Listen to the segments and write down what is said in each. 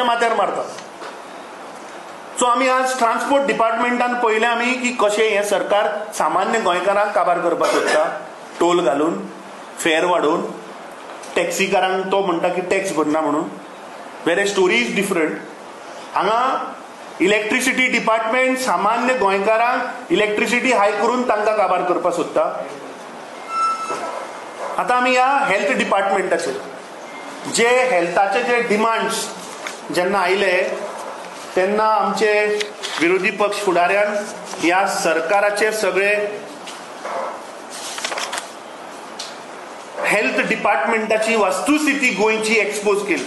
गोंयकाराच्या माथ्यार मारतात. सो आमी आज ट्रान्सपोर्ट डिपार्टमेंटान पळयलें आमी की कशें हें सरकार सामान्य गोंयकारांक काबार करपाक सोदता. टोल घालून फेअर वाडोवन टॅक्सीकारांक तो म्हणटा की टॅक्स भरना म्हणून. वेरे स्टोरी इज डिफरंट हांगा इलेक्ट्रिसिटी डिपार्टमेंट सामान्य गोंयकारांक इलेक्ट्रिसिटी हाय करून तांकां काबार करपाक सोदता. आतां आमी ह्या हेल्थ डिपार्टमेंटाचेर जे हेल्थाचे जे डिमांड्स जेन्ना आयले तेन्ना आमचे विरोधी पक्ष फुडाऱ्यान ह्या सरकाराचे सगळे हेल्थ डिपार्टमेंटाची वस्तुस्थिती गोंयची एक्सपोज केली.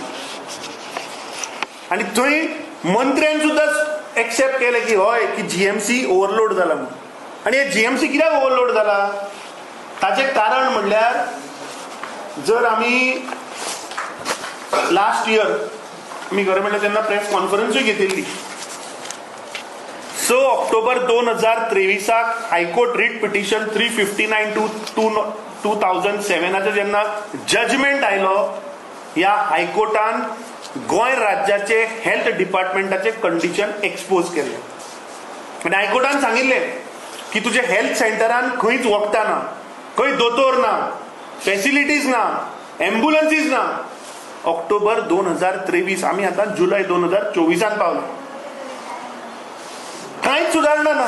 आणि थंय मंत्र्यान सुद्दां एक्सेप्ट केलें की हय की जीएमसी ओवरलोड जाला म्हणून. आणि हे जीएमसी कित्याक ओवरलोड जाला ताचें कारण म्हणल्यार जर आमी लास्ट इयर मी खरं म्हणल्यार त्यांना प्रेस कॉन्फरन्सूय घेतिल्ली. स ऑक्टोबर दोन हजार त्रेविसाक high court writ petition three fifty nine two two two thousand सेवेनाचो जेन्ना जजमेंट आयलो ह्या हायकोर्टान गोंय राज्याचे हेल्थ डिपार्टमेंटाचे कंडिशन एक्सपोज केले. आनी हायकोर्टान सांगिल्लें की तुझे हेल्थ सेंटरान खंयच वखदां ना खंय दोतोर ना फेसिलिटीज ना एम्बुलन्सीज ना ऑक्टोबर दोन हजार त्रेवीस आमी आतां जुलय दोन हजार चोवीसात पावलो. कांयच सुदारणा ना.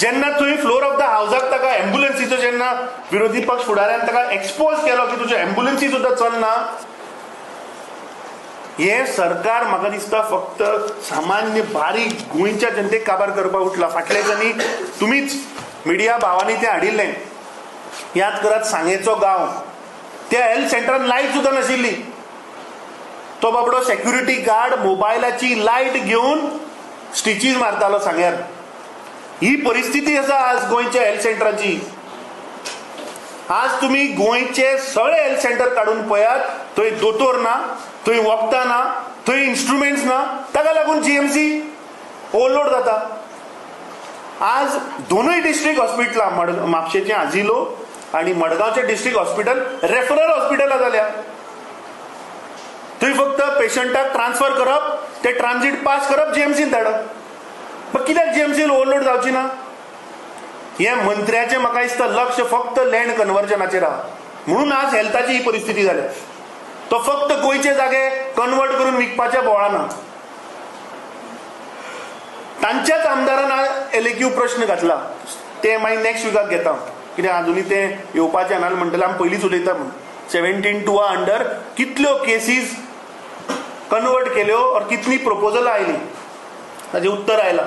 जेन्ना तुवें फ्लोर ऑफ द हावजाक ताका एम्बुलन्सीचो जेन्ना विरोधी पक्ष फुडाऱ्यान ताका एक्सपोज केलो की तुज्यो एम्बुलन्सी सुद्दां चलना हे सरकार म्हाका दिसता फक्त सामान्य बारीक गोंयच्या जनतेक काबार करपाक उठला. फाटल्या दिसांनी तुमीच मिडिया भावांनी तें हाडिल्लें याद करात सांगेचो गांव. त्या हेल्थ सेंटरान लायट सुद्दां नाशिल्ली. तो बाबडो सेक्युरिटी गार्ड मोबायलाची लायट घेवन स्टिचीज मारतालो सांग्यार ही परिस्थिती आसा आज गोंयच्या हेल्थ सेंटराची आज तुम्ही गोंयचे सगळे हेल्थ सेंटर काडून पळयात थंय दोतोर ना थंय वखदां ना थंय इन्स्ट्रुमेंट्स ना ताका लागून जीएमसी ओवरलोड जाता. आज दोनूय डिस्ट्रिक्ट हॉस्पिटलां म्हापशेचे म्हापशेचें आजिलो आणि मडगावचे डिस्ट्रिक्ट हॉस्पिटल रेफरल हॉस्पिटलां जाल्या थंय फक्त पेशंटाक ट्रान्सफर करप ते ट्रान्झिट पास करप जीएमसीन धाडप. मग कित्याक जीएमसीन ओव्हरलोड जावची ना? हे मंत्र्याचे म्हाका दिसता लक्ष फक्त लँड कन्वर्जनाचेर आहा म्हणून आज हेल्थाची ही परिस्थिती जाल्या तो फक्त गोंयचे जागे कन्वर्ट करून विकपाच्या बोळाना. तांच्याच आमदारान एलेक्यू प्रश्न घातला. ते मागीर नेक्स्ट विकाक घेता. कित्याक आजुनी ते येवपाचें ना म्हणटले आमी पयलींच उलयता म्हूण सेव्हन्टीन टू अंडर कितल्यो केसीस कन्वर्ट केल्यो और कितली प्रपोजल आयली? ताजें उत्तर आयलां.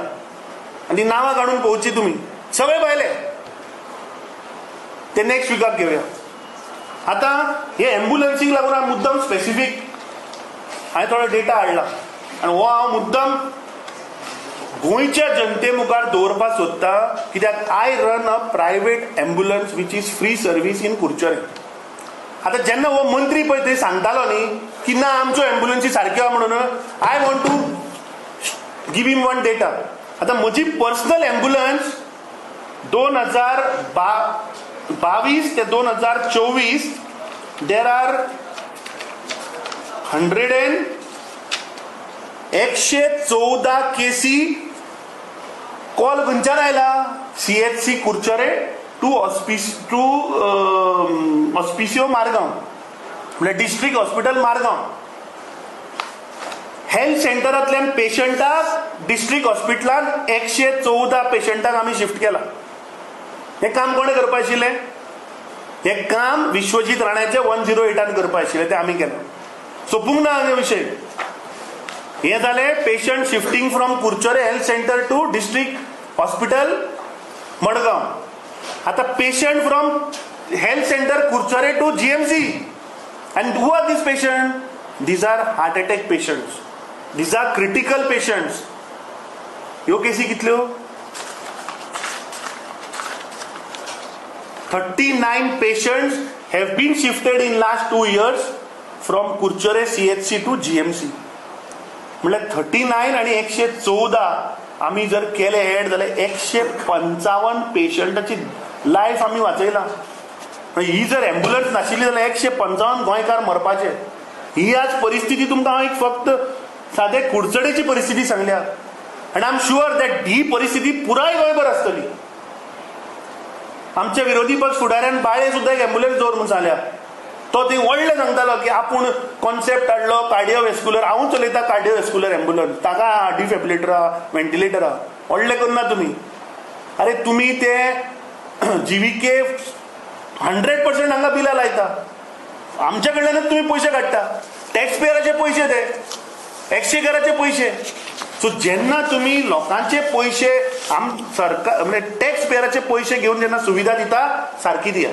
आनी नांवां काडून पळोवची तुमी सगळे भायले ते नेक्स्ट विकाक घेवया आतां हे एम्बुलन्सीक लागून हांव मुद्दम स्पेसिफीक हांवें थोडो डेटा हाडला आनी हो हांव मुद्दम गोंयच्या जनते मुखार दवरपाक सोदता कित्याक I run a private ambulance which is free service in Curchorem आतां जेन्ना हो मंत्री पळय थंय सांगतालो न्ही की ना आमच्यो एम्बुलंसी सारक्यो आहा म्हणून I want to give him one data. आतां म्हजी पर्सनल एम्बुलंस दोन हजार बा बावीस ते दोन हजार चोवीस देर आर हंड्रेड एंड एकशे चौदा केसी कॉल खंयच्यान आयला C H C Curchorem to ऑस्पिस to Hospicio Margao. म्हणजे डिस्ट्रिक्ट हॉस्पिटल मारगांव. हेल्थ सेंटरांतल्यान पेशंटाक डिस्ट्रिक्ट हॉस्पिटलांत एकशे चौदा पेशंटाक आमी शिफ्ट केला. हे काम कोणे करपा आशिल्लें? हे काम विश्वजीत राणाचे वन झिरो एटान करपा आशिल्लें तें आमी केलें. सोपूंक ना हांगा विशय हे जालें patient shifting from Curchorem health centre to district hospital Madgaon. आतां patient from health centre Curchorem to GMC and who are this patient these are heart attack patients these are critical patients ह्यो केसी कितल्यो thirty nine patients have been shifted in last two years from Curchorem CHC to GMC म्हणल्यार thirty nine आणि एकशे चौदा आम्ही जर केले एड जाल्यार एकशे पंचावन्न पेशंटाची लायफ आम्ही वाचयला ही जर एम्बुलन्स नाशिल्ली जाल्यार एकशे पंचावन्न गोंयकार मरपाचे ही आज परिस्थिती तुमकां हांव एक फक्त सादे कुडचडेची परिस्थिती सांगल्या. आनी आय एम शुअर दॅट ही परिस्थिती पुराय गोंयभर आसतली आमच्या विरोधी पक्ष फुडाऱ्यान बाळे सुद्दां एक एम्बुलन्स दवर म्हणून सांगल्या. तो थंय व्हडलें सांगतालो की आपूण कॉन्सेप्ट हाडलो कार्डिओवेस्कुलर हांवूच चलयता कार्डिओवेस्कुलर एम्बुलन्स ताका डिफेब्रिलेटर आहा व्हेंटिलेटर आहा व्हडलें करना तुमी अरे तुमी ते जिविके हंड्रेड पर्सेंट हांगा बिलां लायता. आमच्या कडल्यानच तुमी पयशे काडटा टॅक्स पेयराचे पैसे ते. एक्सचेकराचे पयशे सो जेन्ना तुमी लोकांचे पयशे आम सरकार म्हणजे टॅक्स पेयराचे घेवन जेन्ना सुविधा दिता सारकी दिया.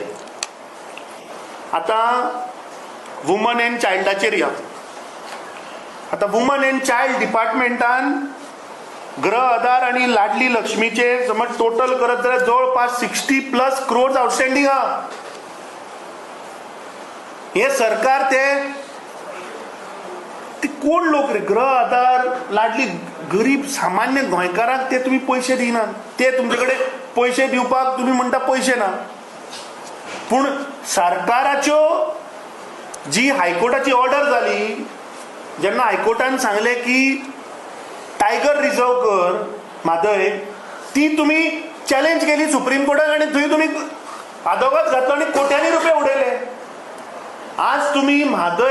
आता वुमन अँड चायल्डाचेर या आता वुमन अँड चायल्ड डिपार्टमेंटान ग्रह आधार आणि लाडली लक्ष्मीचे समज टोटल करत जाल्यार जवळपास सिक्स्टी प्लस क्रोर्स आउटस्टँडिंग आहा हे सरकार ते कोण लोक रे? ग्रह आधार लाडली गरीब सामान्य गोंयकारांक ते तुम्ही पैसे दिनात. ते तुमचे कडेन पैसे दिवपाक तुम्ही म्हणटा पैसे ना. पूण सरकाराच्यो जी हायकोर्टाची ऑर्डर जाली जेन्ना हायकोर्टान सांगले की टायगर रिझर्व कर म्हादय ती तुम्ही चॅलेंज केली सुप्रीम कोर्टाक आणि थंय तुम्ही आदोगाद घातलो आणि कोट्यांनी रुपये उडयले आज तुम्ही म्हादय